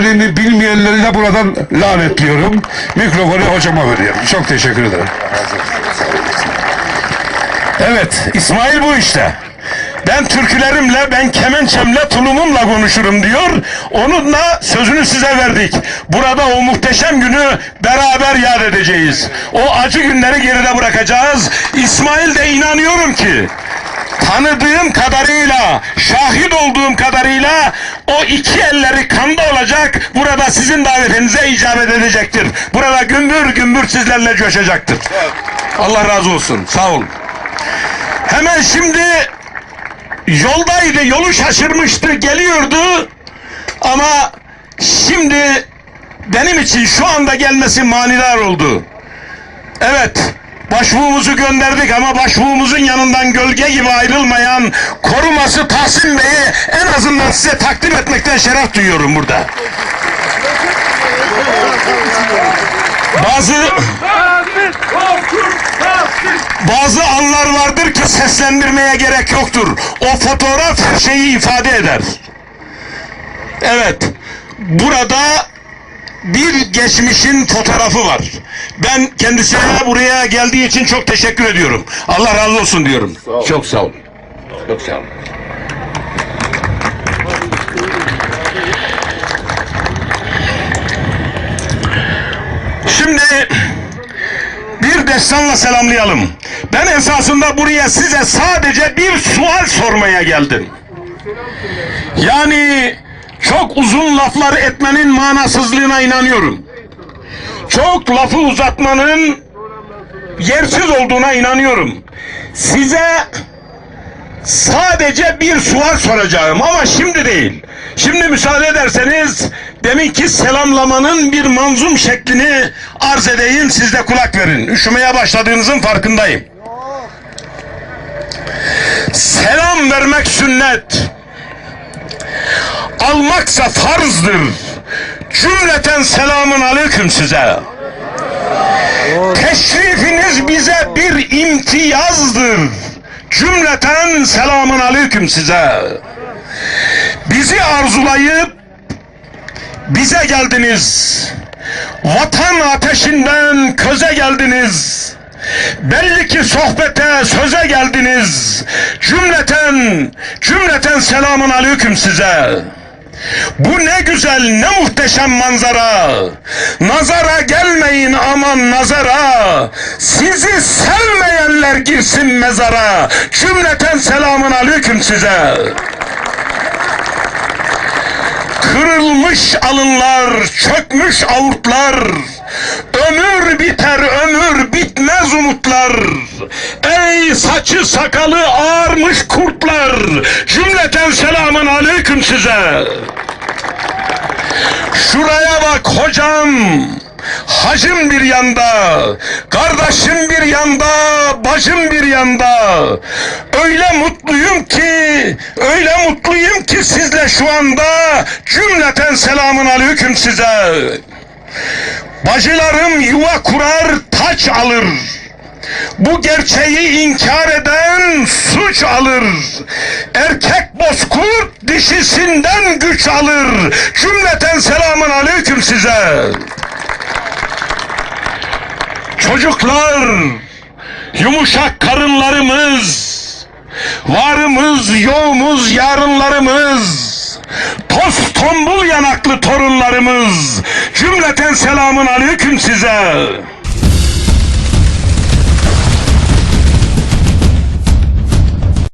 Birini bilmeyenleri de buradan lanetliyorum. Mikrofonu hocama veriyorum. Çok teşekkür ederim. Evet, İsmail bu işte. Ben türkülerimle, ben kemençemle, tulumumla konuşurum diyor. Onunla sözünü size verdik. Burada o muhteşem günü beraber yad edeceğiz. O acı günleri geride bırakacağız. İsmail de inanıyorum ki tanıdığım kadarıyla, şahit olduğum kadarıyla o iki elleri kanda olacak. Burada sizin davetinize icabet edecektir. Burada gümbür gümbür sizlerle coşacaktır. Allah razı olsun. Sağ olun. Hemen şimdi yoldaydı, yolu şaşırmıştı, geliyordu. Ama şimdi benim için şu anda gelmesi manidar oldu. Evet, başbuğumuzu gönderdik ama başbuğumuzun yanından gölge gibi ayrılmayan koruması Tahsin Bey'i en azından size takdim etmekten şeref duyuyorum burada. Bazı bazı anlar vardır ki seslendirmeye gerek yoktur. O fotoğraf her şeyi ifade eder. Evet, burada bir geçmişin fotoğrafı var. Ben kendisine buraya geldiği için çok teşekkür ediyorum. Allah razı olsun diyorum. Çok sağ olun. Çok sağ olun. Şimdi bir destanla selamlayalım. Ben esasında buraya size sadece bir sual sormaya geldim. Yani çok uzun laflar etmenin manasızlığına inanıyorum. Çok lafı uzatmanın yersiz olduğuna inanıyorum. Size sadece bir sual soracağım ama şimdi değil. Şimdi müsaade ederseniz deminki selamlamanın bir manzum şeklini arz edeyim siz de kulak verin. Üşümeye başladığınızın farkındayım. Selam vermek sünnet. Almaksa farzdır. Cümleten selamın aleyküm size. Teşrifiniz bize bir imtiyazdır. Cümleten selamun aleyküm size. Bizi arzulayıp bize geldiniz. Vatan ateşinden köze geldiniz. Belli ki sohbete, söze geldiniz. Cümleten, cümleten selamun aleyküm size. Bu ne güzel, ne muhteşem manzara. Nazara gelmeyin aman nazara. Sizi sevmeyenler girsin mezara. Cümleten selamun aleyküm size. Kırılmış alınlar, çökmüş avurtlar. Ömür biter ömür bitmez umutlar. Ey saçı sakalı ağarmış kurtlar. Cümleten selamun aleyküm size. Şuraya bak hocam. Hacım bir yanda, kardeşim bir yanda, bacım bir yanda. Öyle mutluyum ki, öyle mutluyum ki sizle şu anda. Cümleten selamun aleyküm size. Bacılarım yuva kurar, taç alır. Bu gerçeği inkar eden suç alır. Erkek bozkurt dişisinden güç alır. Cümleten selamun aleyküm size. Çocuklar, yumuşak karınlarımız, varımız, yoğumuz, yarınlarımız, toz tombul yanaklı torunlarımız, cümleten selamun aleyküm size.